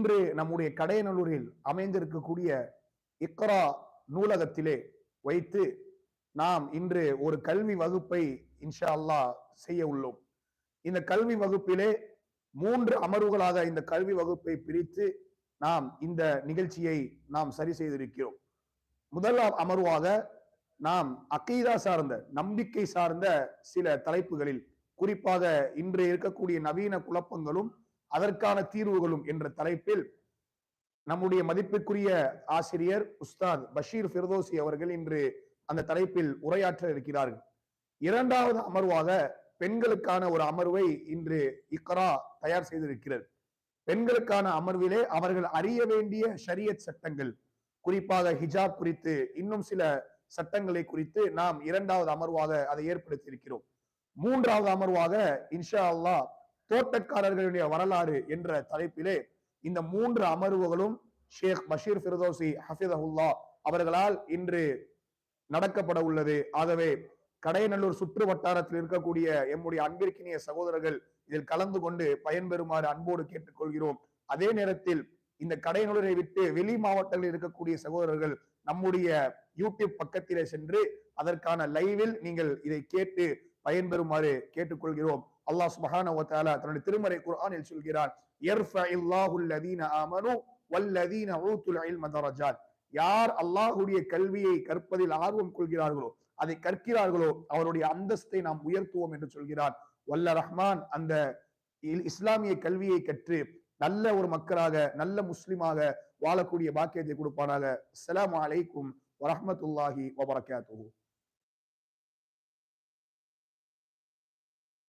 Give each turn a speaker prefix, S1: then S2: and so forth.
S1: இன்று நம்முடைய கடையநல்லூரில் அமைந்திருக்கக்கூடிய இக்ரா நூலகத்திலே வைத்து நாம் இன்று ஒரு கல்வி வகுப்பை இன்ஷா அல்லா செய்ய உள்ளோம். இந்த கல்வி வகுப்பிலே மூன்று அமர்வுகளாக இந்த கல்வி வகுப்பை பிரித்து நாம் இந்த நிகழ்ச்சியை நாம் சரி செய்திருக்கிறோம். முதல் அமர்வாக நாம் அக்கீதா சார்ந்த நம்பிக்கை சார்ந்த சில தலைப்புகளில் குறிப்பாக இன்று இருக்கக்கூடிய நவீன குழப்பங்களும் அதற்கான தீர்வுகளும் என்ற தலைப்பில் நம்முடைய மதிப்புக்குரிய ஆசிரியர் உஸ்தாத் பஷீர் ஃபிர்தோசி அவர்கள் இன்று அந்த தலைப்பில் உரையாற்ற இருக்கிறார்கள் இரண்டாவது அமர்வாக பெண்களுக்கான ஒரு அமர்வை இன்று இக்ரா தயார் செய்திருக்கிறது பெண்களுக்கான அமர்விலே அவர்கள் அறிய வேண்டிய ஷரியத் சட்டங்கள் குறிப்பாக ஹிஜாப் குறித்து இன்னும் சில சட்டங்களை குறித்து நாம் இரண்டாவது அமர்வாக அதை ஏற்படுத்தி இருக்கிறோம் மூன்றாவது அமர்வாக இன்ஷா அல்லாஹ் தோட்டக்காரர்களுடைய வரலாறு என்ற தலைப்பிலே இந்த மூன்று அமர்வுகளும் ஷேக் பஷீர் ஃபிர்தோசி ஹஃபிதஹுல்லா அவர்களால் இன்று நடக்கப்பட உள்ளது. ஆகவே கடையநல்லூர் சுற்று வட்டாரத்தில் இருக்கக்கூடிய எம்முடைய அன்பிற்கினிய சகோதரர்கள் இதில் கலந்து கொண்டு பயன்பெறுமாறு அன்போடு கேட்டுக்கொள்கிறோம். அதே நேரத்தில் இந்த கடையநல்லூரை விட்டு வெளி மாவட்டங்களில் இருக்கக்கூடிய சகோதரர்கள் நம்முடைய யூடியூப் பக்கத்திலே சென்று அதற்கான லைவில் நீங்கள் இதை கேட்டு பயன்பெறுமாறு கேட்டுக்கொள்கிறோம். அல்லாஹ் சுபஹான வத்தாலா தன்னுடைய திருமறை குர்ஆனில் சொல்கிறார் ஆமனு வல்லதீன ஊத்துல் யார் அல்லாஹுடைய கல்வியை கற்பதில் ஆர்வம் கொள்கிறார்களோ அதை கற்கிறார்களோ அவருடைய அந்தஸ்தை நாம் உயர்த்துவோம் என்று சொல்கிறார். வல்ல ரஹ்மான் அந்த இஸ்லாமிய கல்வியை கற்று நல்ல ஒரு மக்களாக நல்ல முஸ்லிமாக வாழக்கூடிய பாக்கியத்தை கொடுப்பானாக. அஸ்ஸலாமு அலைக்கும் வரமத்துல்லாஹி வபரகாத்துஹு.